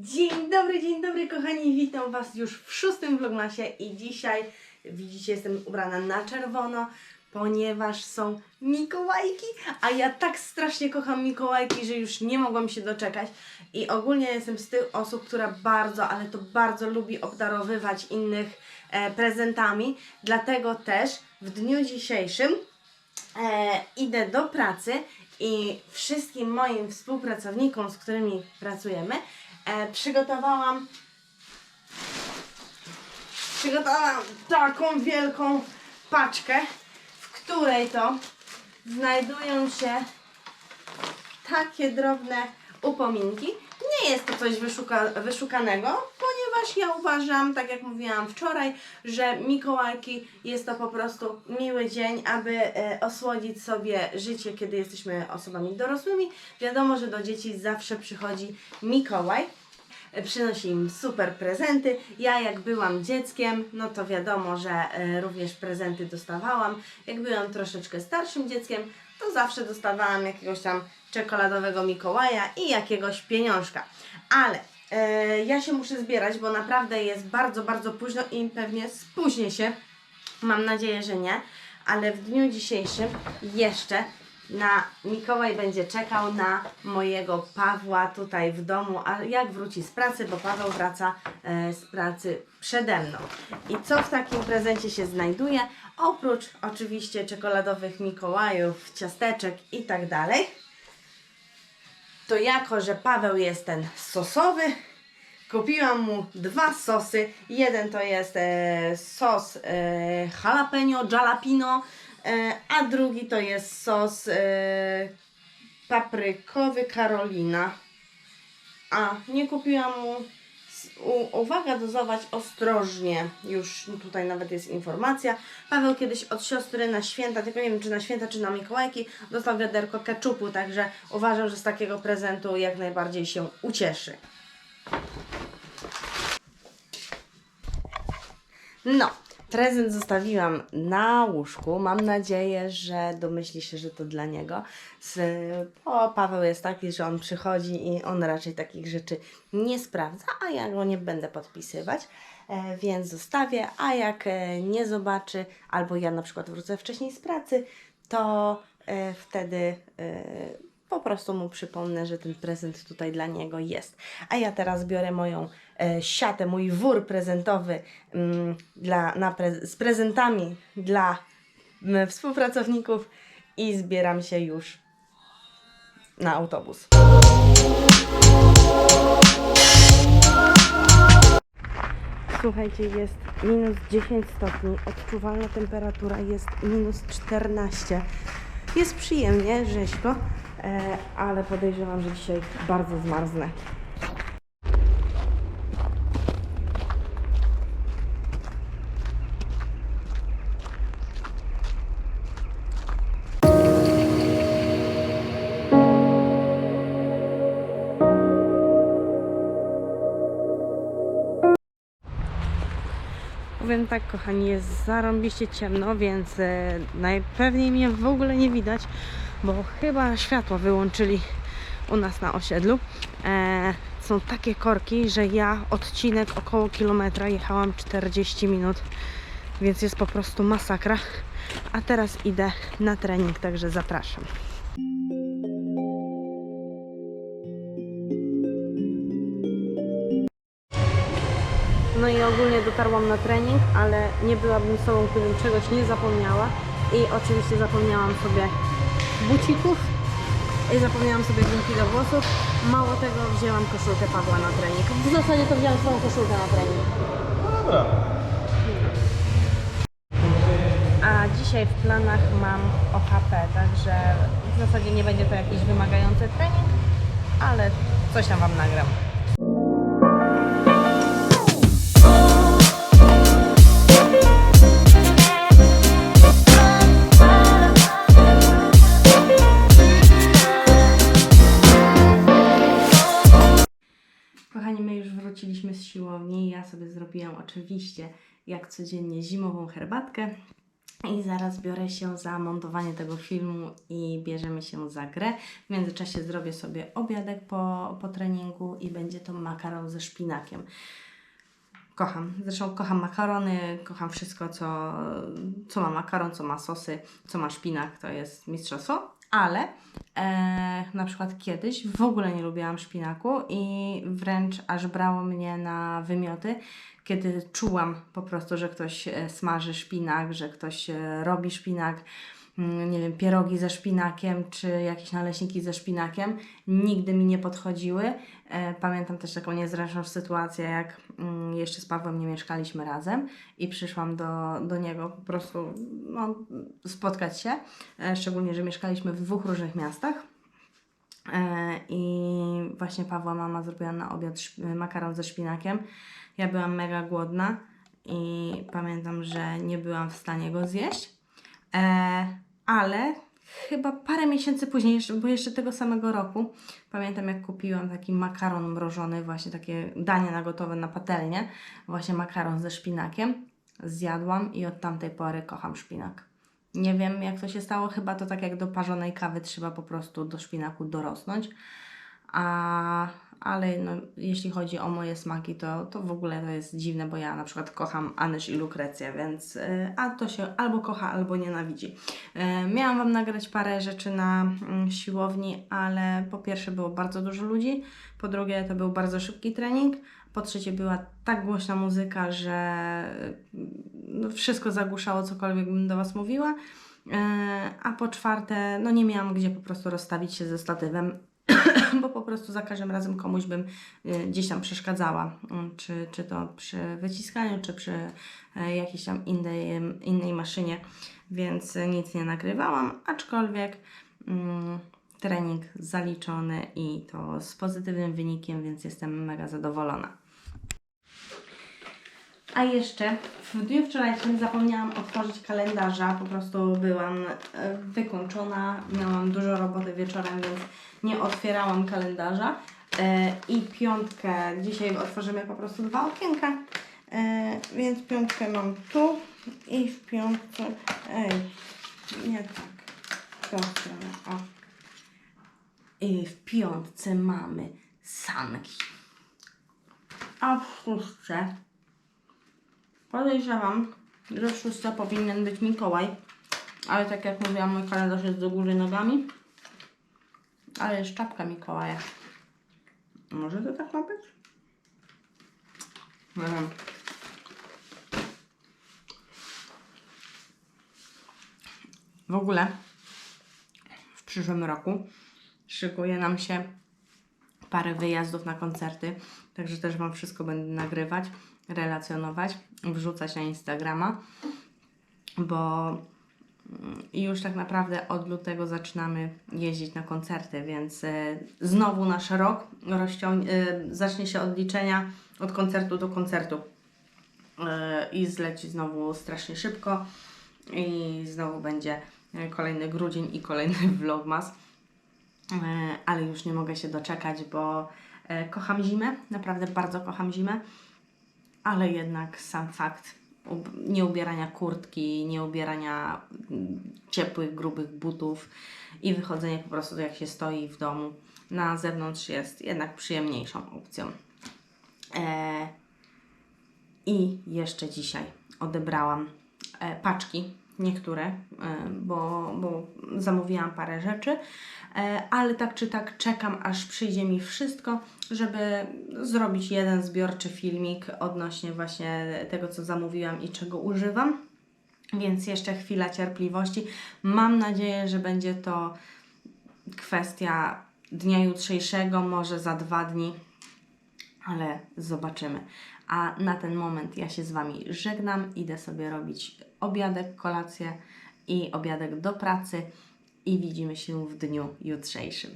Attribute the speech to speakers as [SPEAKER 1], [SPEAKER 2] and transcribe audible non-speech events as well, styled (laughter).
[SPEAKER 1] Dzień dobry, dzień dobry kochani, witam Was już w szóstym vlogmasie i dzisiaj widzicie jestem ubrana na czerwono, ponieważ są Mikołajki, a ja tak strasznie kocham Mikołajki, że już nie mogłam się doczekać. I ogólnie jestem z tych osób, która bardzo, ale to bardzo lubi obdarowywać innych e, prezentami, dlatego też w dniu dzisiejszym e, idę do pracy i wszystkim moim współpracownikom, z którymi pracujemy, e, przygotowałam przygotowałam taką wielką paczkę, w której to znajdują się takie drobne upominki. Nie jest to coś wyszuka, wyszukanego, ponieważ ja uważam, tak jak mówiłam wczoraj, że Mikołajki jest to po prostu miły dzień, aby e, osłodzić sobie życie, kiedy jesteśmy osobami dorosłymi. Wiadomo, że do dzieci zawsze przychodzi Mikołaj. E, Przynosi im super prezenty. Ja jak byłam dzieckiem, no to wiadomo, że e, również prezenty dostawałam. Jak byłam troszeczkę starszym dzieckiem, to zawsze dostawałam jakiegoś tam czekoladowego Mikołaja i jakiegoś pieniążka. Ale e, ja się muszę zbierać, bo naprawdę jest bardzo, bardzo późno i pewnie spóźnię się. Mam nadzieję, że nie, ale w dniu dzisiejszym jeszcze na Mikołaj będzie czekał na mojego Pawła tutaj w domu, a jak wróci z pracy, bo Paweł wraca e, z pracy przede mną. I co w takim prezencie się znajduje? Oprócz oczywiście czekoladowych Mikołajów, ciasteczek i tak dalej, to jako, że Paweł jest ten sosowy, kupiłam mu dwa sosy. Jeden to jest e, sos e, jalapeno, jalapino, e, a drugi to jest sos e, paprykowy Karolina. A nie kupiłam mu. Uwaga, dozować ostrożnie. Już tutaj nawet jest informacja. Paweł kiedyś od siostry na święta, tylko nie wiem czy na święta, czy na Mikołajki, dostał wiaderko keczupu, także uważam, że z takiego prezentu jak najbardziej się ucieszy. No, prezent zostawiłam na łóżku. Mam nadzieję, że domyśli się, że to dla niego. Bo Paweł jest taki, że on przychodzi i on raczej takich rzeczy nie sprawdza, a ja go nie będę podpisywać. E, więc zostawię, a jak e, nie zobaczy, albo ja na przykład wrócę wcześniej z pracy, to e, wtedy po prostu mu przypomnę, że ten prezent tutaj dla niego jest. A ja teraz biorę moją e, siatę, mój wór prezentowy mm, dla, na z prezentami dla mm, współpracowników i zbieram się już na autobus. Słuchajcie, jest minus 10 stopni, odczuwalna temperatura jest minus 14. Jest przyjemnie, rzeźko, ale podejrzewam, że dzisiaj bardzo zmarznę. Powiem tak, kochani, jest zarąbiście ciemno, więc e, najpewniej mnie w ogóle nie widać, bo chyba światło wyłączyli u nas na osiedlu. E, są takie korki, że ja odcinek około kilometra jechałam 40 minut, więc jest po prostu masakra. A teraz idę na trening, także zapraszam. No i ogólnie dotarłam na trening, ale nie byłabym sobą, gdybym czegoś nie zapomniała. I oczywiście zapomniałam sobie bucików i zapomniałam sobie gumki do włosów. Mało tego, wzięłam koszulkę Pawła na trening. W zasadzie to wzięłam swoją koszulkę na trening.
[SPEAKER 2] Dobra.
[SPEAKER 1] A dzisiaj w planach mam OHP, także w zasadzie nie będzie to jakiś wymagający trening, ale coś tam Wam nagram. Wróciliśmy z siłowni. Ja sobie zrobiłam oczywiście, jak codziennie, zimową herbatkę. I zaraz biorę się za montowanie tego filmu i bierzemy się za grę. W międzyczasie zrobię sobie obiadek po, po treningu i będzie to makaron ze szpinakiem. Kocham. Zresztą kocham makarony, kocham wszystko, co, co ma makaron, co ma sosy, co ma szpinak, to jest mistrzostwo. Ale e, na przykład kiedyś w ogóle nie lubiłam szpinaku i wręcz aż brało mnie na wymioty, kiedy czułam po prostu, że ktoś e, smaży szpinak, że ktoś e, robi szpinak nie wiem, pierogi ze szpinakiem, czy jakieś naleśniki ze szpinakiem, nigdy mi nie podchodziły. E, Pamiętam też taką niezręczną sytuację, jak mm, jeszcze z Pawłem nie mieszkaliśmy razem i przyszłam do, do niego po prostu no, spotkać się, e, szczególnie, że mieszkaliśmy w dwóch różnych miastach. E, I właśnie Pawła mama zrobiła na obiad makaron ze szpinakiem. Ja byłam mega głodna i pamiętam, że nie byłam w stanie go zjeść. E, ale chyba parę miesięcy później, bo jeszcze tego samego roku, pamiętam jak kupiłam taki makaron mrożony, właśnie takie danie na gotowe na patelnię, właśnie makaron ze szpinakiem. Zjadłam i od tamtej pory kocham szpinak. Nie wiem jak to się stało, chyba to tak jak do parzonej kawy trzeba po prostu do szpinaku dorosnąć. A, ale no, jeśli chodzi o moje smaki, to, to w ogóle to jest dziwne, bo ja na przykład kocham Anysz i Lukrecję, więc y, a to się albo kocha, albo nienawidzi. Y, miałam Wam nagrać parę rzeczy na mm, siłowni, ale po pierwsze było bardzo dużo ludzi, po drugie to był bardzo szybki trening, po trzecie była tak głośna muzyka, że y, wszystko zagłuszało cokolwiek bym do Was mówiła. E, A po czwarte, no nie miałam gdzie po prostu rozstawić się ze statywem, (laughs) bo po prostu za każdym razem komuś bym e, gdzieś tam przeszkadzała, Mm, czy, czy to przy wyciskaniu, czy przy e, jakiejś tam innej, innej maszynie, więc e, nic nie nagrywałam, aczkolwiek mm, trening zaliczony i to z pozytywnym wynikiem, więc jestem mega zadowolona. A jeszcze w dniu wczorajszym zapomniałam otworzyć kalendarza, po prostu byłam e, wykończona, miałam dużo roboty wieczorem, więc nie otwierałam kalendarza. E, I piątkę, dzisiaj otworzymy po prostu dwa okienka, e, więc piątkę mam tu i w piątce, ej, nie tak, w tą o. I w piątce mamy sanki. A w szóstce Podejrzewam, że w szóstce powinien być Mikołaj. Ale tak jak mówiłam, mój kalendarz jest do góry nogami. Ale jest czapka Mikołaja. Może to tak ma być? Nie wiem. W ogóle w przyszłym roku szykuje nam się parę wyjazdów na koncerty, także też Wam wszystko będę nagrywać, relacjonować, wrzucać na Instagrama, bo mm, już tak naprawdę od lutego zaczynamy jeździć na koncerty, więc e, znowu nasz rok rozciąg- e, zacznie się od liczenia od koncertu do koncertu e, i zleci znowu strasznie szybko i znowu będzie kolejny grudzień i kolejny (laughs) vlogmas. Ale już nie mogę się doczekać, bo kocham zimę, naprawdę bardzo kocham zimę, ale jednak sam fakt ub- nie ubierania kurtki, nie ubierania mm, ciepłych, grubych butów i wychodzenie po prostu jak się stoi w domu na zewnątrz jest jednak przyjemniejszą opcją. E, I jeszcze dzisiaj odebrałam e, paczki, niektóre, e, bo, bo zamówiłam parę rzeczy, e, ale tak czy tak czekam, aż przyjdzie mi wszystko, żeby zrobić jeden zbiorczy filmik odnośnie właśnie tego, co zamówiłam i czego używam. Więc jeszcze chwila cierpliwości. Mam nadzieję, że będzie to kwestia dnia jutrzejszego, może za dwa dni ale zobaczymy. A na ten moment ja się z Wami żegnam, idę sobie robić obiadek, kolację i obiadek do pracy i widzimy się w dniu jutrzejszym.